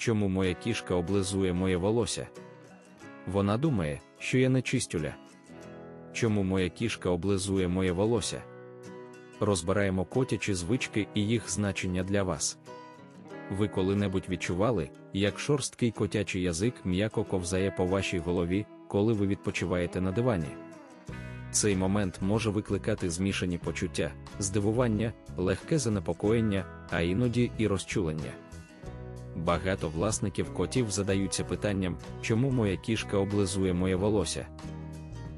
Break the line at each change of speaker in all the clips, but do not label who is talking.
чому моя кішка облизує моє волосся? Вона думає, що я не чистюля. Чому моя кішка облизує моє волосся? Розбираємо котячі звички і їх значення для вас. Ви коли-небудь відчували, як шорсткий котячий язик м'яко ковзає по вашій голові, коли ви відпочиваєте на дивані? Цей момент може викликати змішані почуття, здивування, легке занепокоєння, а іноді і розчулення. Багато власників котів задаються питанням, чому моя кішка облизує моє волосся.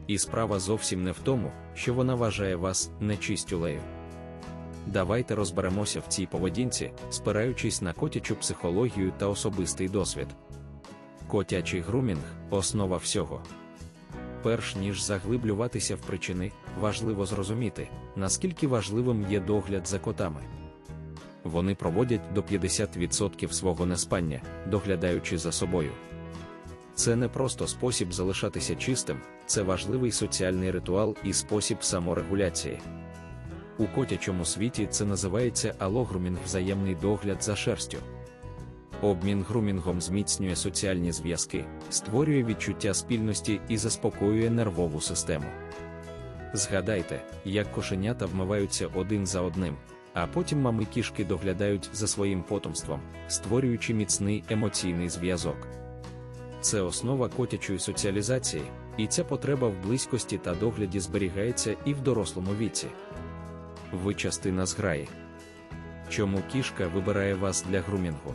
І справа зовсім не в тому, що вона вважає вас нечистюлею. Давайте розберемося в цій поведінці, спираючись на котячу психологію та особистий досвід. Котячий грумінг основа всього. Перш ніж заглиблюватися в причини, важливо зрозуміти, наскільки важливим є догляд за котами. Вони проводять до 50% свого неспання, доглядаючи за собою. Це не просто спосіб залишатися чистим, це важливий соціальний ритуал і спосіб саморегуляції. У котячому світі це називається алогрумінг взаємний догляд за шерстю. Обмін грумінгом зміцнює соціальні зв'язки, створює відчуття спільності і заспокоює нервову систему. Згадайте, як кошенята вмиваються один за одним, а потім мами кішки доглядають за своїм потомством, створюючи міцний емоційний зв'язок. Це основа котячої соціалізації, і ця потреба в близькості та догляді зберігається і в дорослому віці. Ви частина зграї. Чому кішка вибирає вас для грумінгу?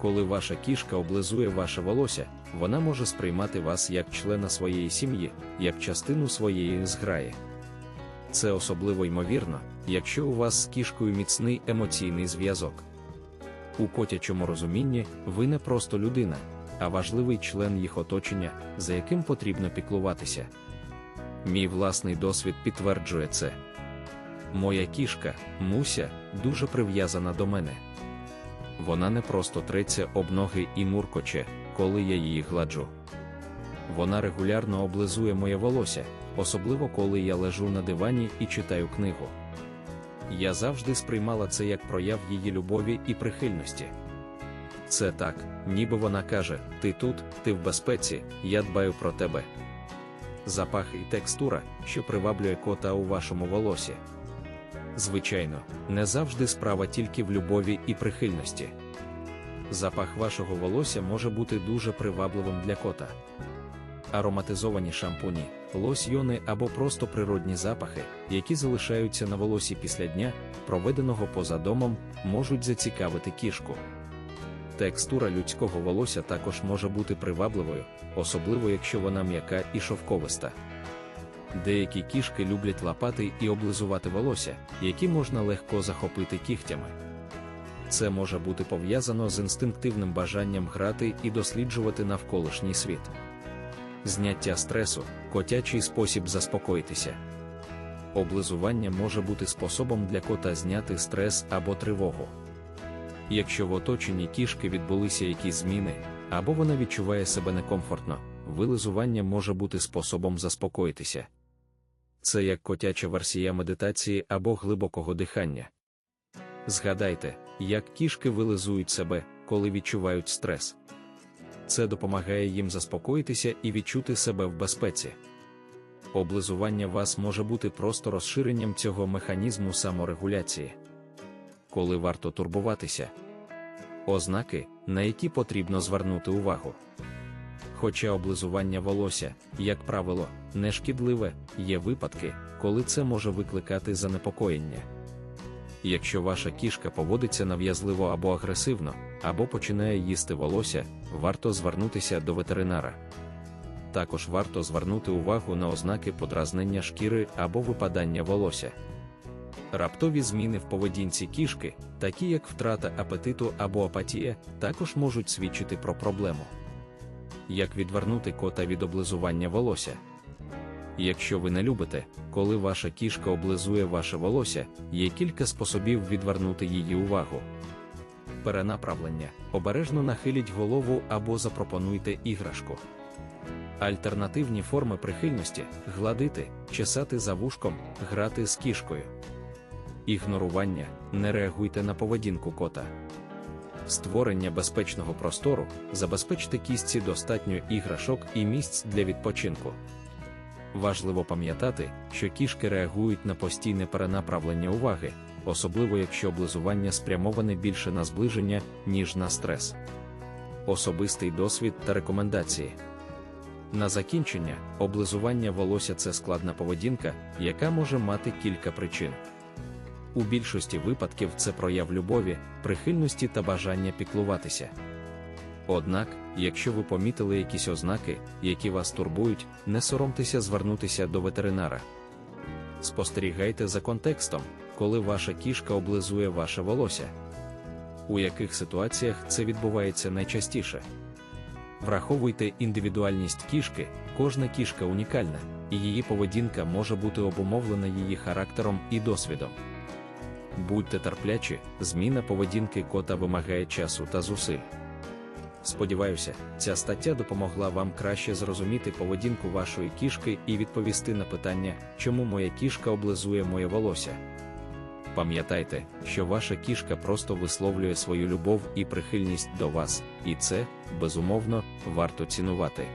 Коли ваша кішка облизує ваше волосся, вона може сприймати вас як члена своєї сім'ї, як частину своєї зграї. Це особливо ймовірно, якщо у вас з кішкою міцний емоційний зв'язок. У котячому розумінні ви не просто людина, а важливий член їх оточення, за яким потрібно піклуватися. Мій власний досвід підтверджує це. Моя кішка, Муся, дуже прив'язана до мене. Вона не просто треться об ноги і муркоче, коли я її гладжу. Вона регулярно облизує моє волосся, особливо коли я лежу на дивані і читаю книгу. Я завжди сприймала це як прояв її любові і прихильності. Це так, ніби вона каже: Ти тут, ти в безпеці, я дбаю про тебе. Запах і текстура, що приваблює кота у вашому волосі. Звичайно, не завжди справа тільки в любові і прихильності. Запах вашого волосся може бути дуже привабливим для кота. Ароматизовані шампуні, лосьйони або просто природні запахи, які залишаються на волосі після дня, проведеного поза домом, можуть зацікавити кішку. Текстура людського волосся також може бути привабливою, особливо якщо вона м'яка і шовковиста. Деякі кішки люблять лапати і облизувати волосся, які можна легко захопити кігтями. Це може бути пов'язано з інстинктивним бажанням грати і досліджувати навколишній світ. Зняття стресу котячий спосіб заспокоїтися. Облизування може бути способом для кота зняти стрес або тривогу. Якщо в оточенні кішки відбулися якісь зміни, або вона відчуває себе некомфортно, вилизування може бути способом заспокоїтися. Це як котяча версія медитації або глибокого дихання. Згадайте, як кішки вилизують себе, коли відчувають стрес. Це допомагає їм заспокоїтися і відчути себе в безпеці. Облизування вас може бути просто розширенням цього механізму саморегуляції. Коли варто турбуватися, ознаки, на які потрібно звернути увагу. Хоча облизування волосся, як правило, не шкідливе, є випадки, коли це може викликати занепокоєння. Якщо ваша кішка поводиться нав'язливо або агресивно, або починає їсти волосся, варто звернутися до ветеринара. Також варто звернути увагу на ознаки подразнення шкіри або випадання волосся. Раптові зміни в поведінці кішки, такі як втрата апетиту або апатія, також можуть свідчити про проблему. Як відвернути кота від облизування волосся? Якщо ви не любите, коли ваша кішка облизує ваше волосся, є кілька способів відвернути її увагу. Перенаправлення обережно нахиліть голову або запропонуйте іграшку. Альтернативні форми прихильності гладити, чесати за вушком, грати з кішкою. Ігнорування не реагуйте на поведінку кота. Створення безпечного простору забезпечте кістці достатньо іграшок і місць для відпочинку. Важливо пам'ятати, що кішки реагують на постійне перенаправлення уваги, особливо якщо облизування спрямоване більше на зближення, ніж на стрес. Особистий досвід та рекомендації. На закінчення, облизування волосся це складна поведінка, яка може мати кілька причин. У більшості випадків це прояв любові, прихильності та бажання піклуватися. Однак, якщо ви помітили якісь ознаки, які вас турбують, не соромтеся звернутися до ветеринара. Спостерігайте за контекстом, коли ваша кішка облизує ваше волосся. У яких ситуаціях це відбувається найчастіше. Враховуйте індивідуальність кішки, кожна кішка унікальна, і її поведінка може бути обумовлена її характером і досвідом. Будьте терплячі, зміна поведінки кота вимагає часу та зусиль. Сподіваюся, ця стаття допомогла вам краще зрозуміти поведінку вашої кішки і відповісти на питання, чому моя кішка облизує моє волосся. Пам'ятайте, що ваша кішка просто висловлює свою любов і прихильність до вас, і це, безумовно, варто цінувати.